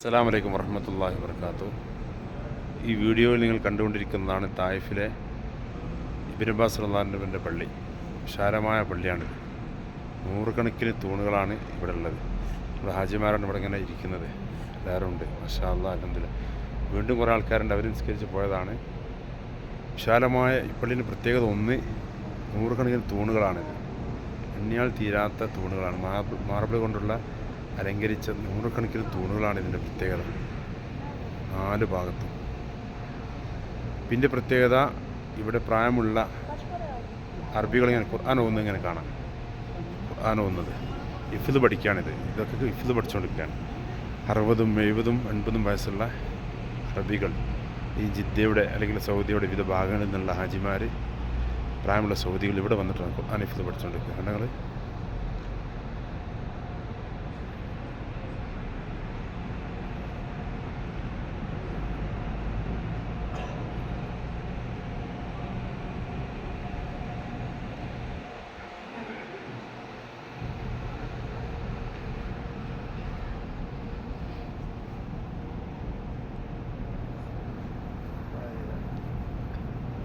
അസ്സാം വലൈക്കും വർഹമത്തല്ലാഹി വർക്കാത്തു ഈ വീഡിയോയിൽ നിങ്ങൾ കണ്ടുകൊണ്ടിരിക്കുന്നതാണ് തായിഫിലെ ഇബിനബാസ് റഹ്ലാന്റെ പള്ളി. വിശാലമായ പള്ളിയാണ്. നൂറുകണക്കിന് തൂണുകളാണ് ഇവിടെ ഉള്ളത്. ഇവിടെ ഹാജിമാരാണ് ഇവിടെ ഇങ്ങനെ ഇരിക്കുന്നത്. എല്ലാവരും ഉണ്ട്. മഷാ അല്ലാ അലഹദില്ല വീണ്ടും കുറേ ആൾക്കാരുണ്ട്. അവർ നിസ്കരിച്ച് പോയതാണ്. വിശാലമായ ഈ പള്ളിന്റെ പ്രത്യേകത ഒന്ന് നൂറുകണക്കിന് തൂണുകളാണിത്. എണ്ണിയാൽ തീരാത്ത തൂണുകളാണ്. മാർബിൾ കൊണ്ടുള്ള അലങ്കരിച്ച നൂറുകണക്കിന് തൂണുകളാണ് ഇതിന്റെ പ്രത്യേകത. നാല് ഭാഗത്തും. പിന്നെ പ്രത്യേകത ഇവിടെ പ്രായമുള്ള അറബികൾ ഇങ്ങനെ ഖുർആൻ ഓന്ന് ഇങ്ങനെ കാണാം. ഖുർആൻ ഓതുന്നത്. ഇഫിദ് പഠിക്കുകയാണിത്. ഇതൊക്കെ ഇഫിദ് പഠിച്ചുകൊണ്ടിരിക്കുകയാണ്. അറുപതും എഴുപതും എൺപതും വയസ്സുള്ള അറബികൾ ഈ ജിദ്ദയുടെ അല്ലെങ്കിൽ സൗദിയുടെ വിവിധ ഭാഗങ്ങളിൽ നിന്നുള്ള ഹാജിമാർ പ്രായമുള്ള സൗദികൾ ഇവിടെ വന്നിട്ടാണ് ഖുർആൻ ഇഫിദ് പഠിച്ചുകൊണ്ടിരിക്കുക കണ്ടങ്ങൾ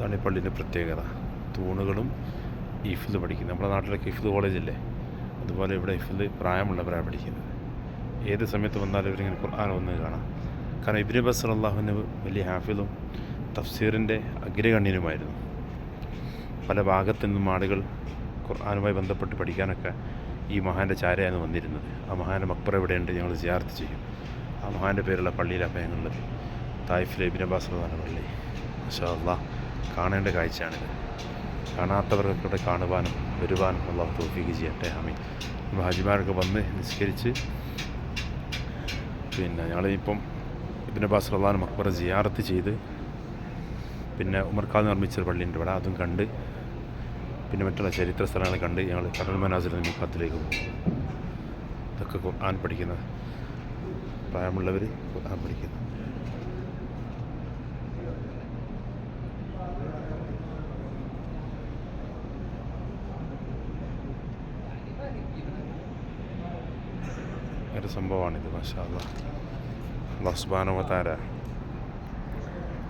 ഇതാണ് ഈ പള്ളിന്റെ പ്രത്യേകത. തൂണുകളും ഇഫിൽ പഠിക്കുന്നത്. നമ്മുടെ നാട്ടിലൊക്കെ ഇഫിൽ കോളേജില്ലേ? അതുപോലെ ഇവിടെ ഇഫിൽ പ്രായമുള്ളവരാണ് പഠിക്കുന്നത്. ഏത് സമയത്ത് വന്നാലും ഇവരിങ്ങനെ ഖുർആൻ ഒന്ന് കാണാം. കാരണം ഇബ്രി ബസ് അള്ളാഹുവിന് വലിയ ഹാഫിലും തഫ്സീറിന്റെ അഗ്രഗണ്യനുമായിരുന്നു പല ഭാഗത്തു നിന്നും ആളുകൾ ഖുർആാനുമായി ബന്ധപ്പെട്ട് പഠിക്കാനൊക്കെ ഈ മഹാന്റെ ചാരയാണ് വന്നിരുന്നത്. ആ മഹാന്റെ മക്ബർ എവിടെയുണ്ട് ഞങ്ങൾ ജിയാർത്ത് ചെയ്യും. ആ മഹാന്റെ പേരുള്ള പള്ളിയിലാണ് ഞങ്ങളുള്ളത് തായ്ഫിലെ ഇബിൻ അബ്ബാസ് പള്ളി. മാഷാ അള്ളാഹ് കാണേണ്ട കാഴ്ചയാണിത്. കാണാത്തവർക്കൊക്കെ ഇവിടെ കാണുവാനും വരുവാനും അള്ളാഹു തോഫിക്ക് ചെയ്യട്ടെ. ആമീൻ. ഹാജിമാരൊക്കെ വന്ന് നിസ്കരിച്ച് പിന്നെ ഞങ്ങളിപ്പം ഇബിന് അബ്ബാസ് റഹ്ലാൻ മക്ബറ ജിയാറത്ത് ചെയ്ത് പിന്നെ ഉമർഖാൽ നിർമ്മിച്ചൊരു പള്ളിയുണ്ട് ഇവിടെ. അതും കണ്ട് പിന്നെ മറ്റുള്ള ചരിത്ര സ്ഥലങ്ങൾ കണ്ട് ഞങ്ങൾ കടൽ മനാസിൽ മുഖത്തിലേക്ക് പോകും. ഇതൊക്കെ ഖുർആൻ പഠിക്കുന്നത് പ്രായമുള്ളവർ ഖുർആൻ പഠിക്കുന്നത് ഒരു സംഭവമാണിത് മഷാല്ല തആല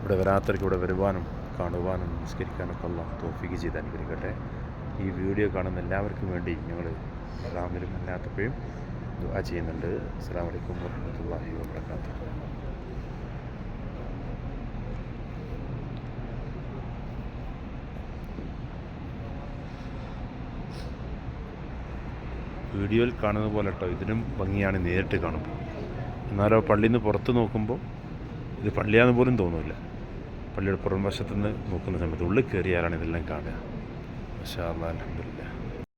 ഇവിടെ വരാത്തവർക്ക് ഇവിടെ വരുവാനും കാണുവാനും നിസ്കരിക്കാനൊക്കെ കൊള്ളാം തോഫിക്ക് ചെയ്ത് അനുഗ്രഹിക്കട്ടെ. ഈ വീഡിയോ കാണുന്ന എല്ലാവർക്കും വേണ്ടി ഞങ്ങൾ റാമിലും അല്ലാത്തപ്പോഴും ദുആ ചെയ്യുന്നുണ്ട്. അസ്സാം വലൈക്കും വർഹമത്തല്ലാഹി വാബർക്കാത്തു വീഡിയോയിൽ കാണുന്ന പോലെ കേട്ടോ. ഇതിനും ഭംഗിയാണ് നേരിട്ട് കാണുമ്പോൾ. എന്നാലോ പള്ളിയിൽ നിന്ന് പുറത്ത് നോക്കുമ്പോൾ ഇത് പള്ളിയാന്ന് പോലും തോന്നില്ല. പള്ളിയുടെ പുറം വശത്തുനിന്ന് നോക്കുന്ന സമയത്ത് ഉള്ളിൽ കയറിയാലാണ് ഇതെല്ലാം കാണുക. പക്ഷേ അള്ളാഹ് അലഹമില്ല